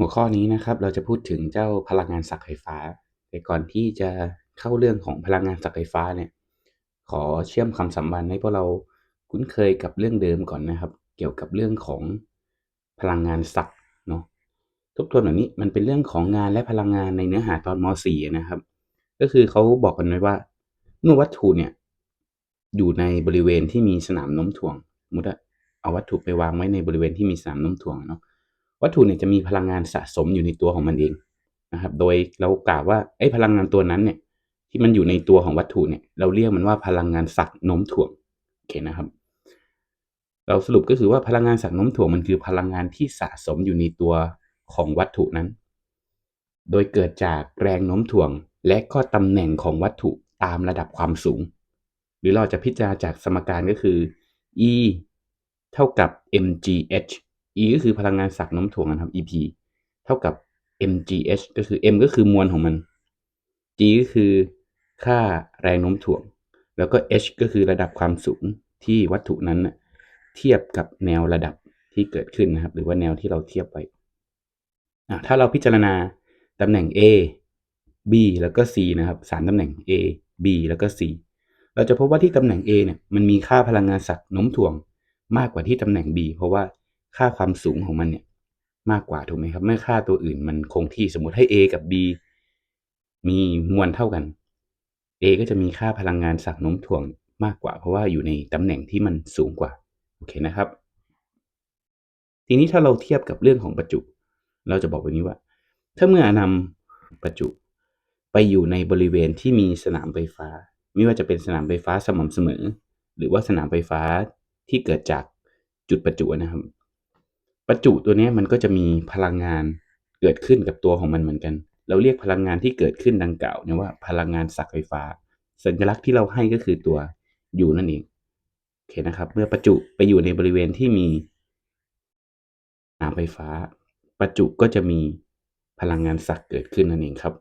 หัวข้อนี้นะครับเราจะพูดถึงเจ้าพลังงานศักย์ไฟฟ้า แต่ก่อนที่จะเข้าเรื่องของพลังงานศักย์ไฟฟ้าเนี่ย ขอเชื่อมควาสัมพันธ์ให้พวกเราคุ้นเคยกับเรื่องเดิมก่อนนะครับ เกี่ยวกับเรื่องของพลังงานศักย์เนาะทบทวนแบบนี้มันเป็นเรื่องของงานและพลังงานในเนื้อหาตอนม .4 นะครับ ก็คือเขาบอกกันไว้ว่าเมื่อวัตถุเนี่ยอยู่ในบริเวณที่มีสนามโน้มถ่วงสมมติเอาวัตถุไปวางไว้ในบริเวณที่มีสนามโน้มถ่วงเนาะ วัตถุเนี่ยจะมีพลังงานสะสมอยู่ในตัวของมันเองนะครับ โดยเรากล่าวว่าไอ้พลังงานตัวนั้นเนี่ยที่มันอยู่ในตัวของวัตถุเนี่ย เราเรียกมันว่าพลังงานสักโน้มถ่วงโอเคนะครับ เราสรุปก็คือว่าพลังงานสักโน้มถ่วงมันคือพลังงานที่สะสมอยู่ในตัวของวัตถุนั้น โดยเกิดจากแรงโน้มถ่วง และก็ตำแหน่งของวัตถุตามระดับความสูง หรือเราจะพิจารณาจากสมการก็คือ E เท่ากับ mgh E ก็คือพลังงานสักน้มถ่วงนะครับ EP เท่ากับ mgh ก็คือ m ก็คือมวลของมัน g ก็คือค่าแรงโน้มถ่วง แล้วก็ h ก็คือระดับความสูงที่วัตถุนั้นเทียบกับแนวระดับที่เกิดขึ้นนะครับ หรือว่าแนวที่เราเทียบไว้ถ้าเราพิจารณาตำแหน่ง a b แล้วก็ c นะครับสามตำแหน่ง a b แล้วก็ c เราจะพบว่าที่ตำแหน่ง a เนี่ยมันมีค่าพลังงานสักโน้มถ่วงมากกว่าที่ตำแหน่ง b เพราะว่า ค่าความสูงของมันเนี่ย มากกว่าถูกไหมครับ เมื่อค่าตัวอื่นมันคงที่สมมติให้ a กับ b มีมวลเท่ากัน A ก็จะมีค่าพลังงานสักโน้มถ่วงมากกว่า เพราะว่าอยู่ในตำแหน่งที่มันสูงกว่าโอเคนะครับ ทีนี้ถ้าเราเทียบกับเรื่องของประจุ เราจะบอกแบบนี้ว่า ถ้าเมื่อนำประจุ ไปอยู่ในบริเวณที่มีสนามไฟฟ้า ไม่ว่าจะเป็นสนามไฟฟ้าสม่ำเสมอ หรือว่าสนามไฟฟ้าที่เกิดจากจุดประจุนะครับ ประจุตัวนี้มันก็จะมีพลังงานเกิดขึ้นกับตัวของมันเหมือนกัน เราเรียกพลังงานที่เกิดขึ้นดังกล่าวเนี่ยว่าพลังงานสักไฟฟ้า สัญลักษณ์ที่เราให้ก็คือตัวอยู่นั่นเองโอเคนะครับ เมื่อประจุไปอยู่ในบริเวณที่มีน้ำไฟฟ้า ประจุก็จะมีพลังงานสักเกิดขึ้นนั่นเองครับ